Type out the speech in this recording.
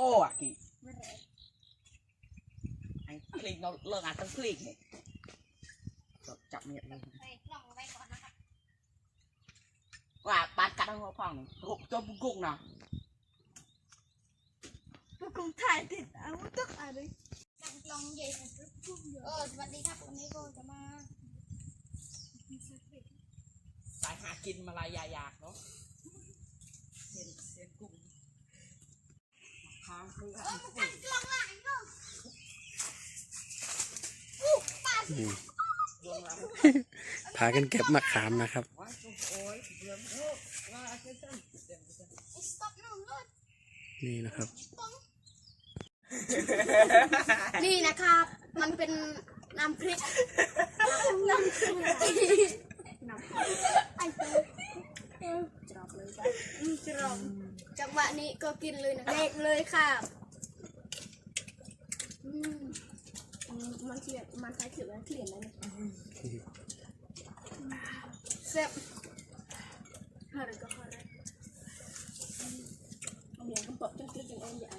โป้อะกี่ไอ้คลิกเราเลิกอ่านตั้งคลิกเนี่ยจับเมียเลยไปกล่องไว้ก่อนนะครับว่าปาดกัดทั้งหัวพ่องนี่กุกตัวกุกเนาะกูถ่ายติดอาวุธต้องอะไรสั่งกล่องใหญ่เออสวัสดีครับวันนี้ก็จะมาสายหากินมาลายยายากเนาะเส้นเส้น พากันเก็บมะขามนะครับว้ายโอ้ยเบื่อโอ้ว่าเส้นเส้นเส้นเส้นไอ้สต็อปหนึ่งเลยนี่นะครับ นี่นะครับ มันเป็นน้ำพริกน้ำพริกน้ำพริกไอ้ตัว จรอบเลยจ้ะจรอบจังหวะนี้ก็กินเลยนะเด็กเลยค่ะอืมอืมมันเขียนมันใช้ถือมันเขียนแล้วเนี่ยเซ็บฮาร์ก็ฮาร์เบียงกระเป๋าจังๆจังๆอย่าง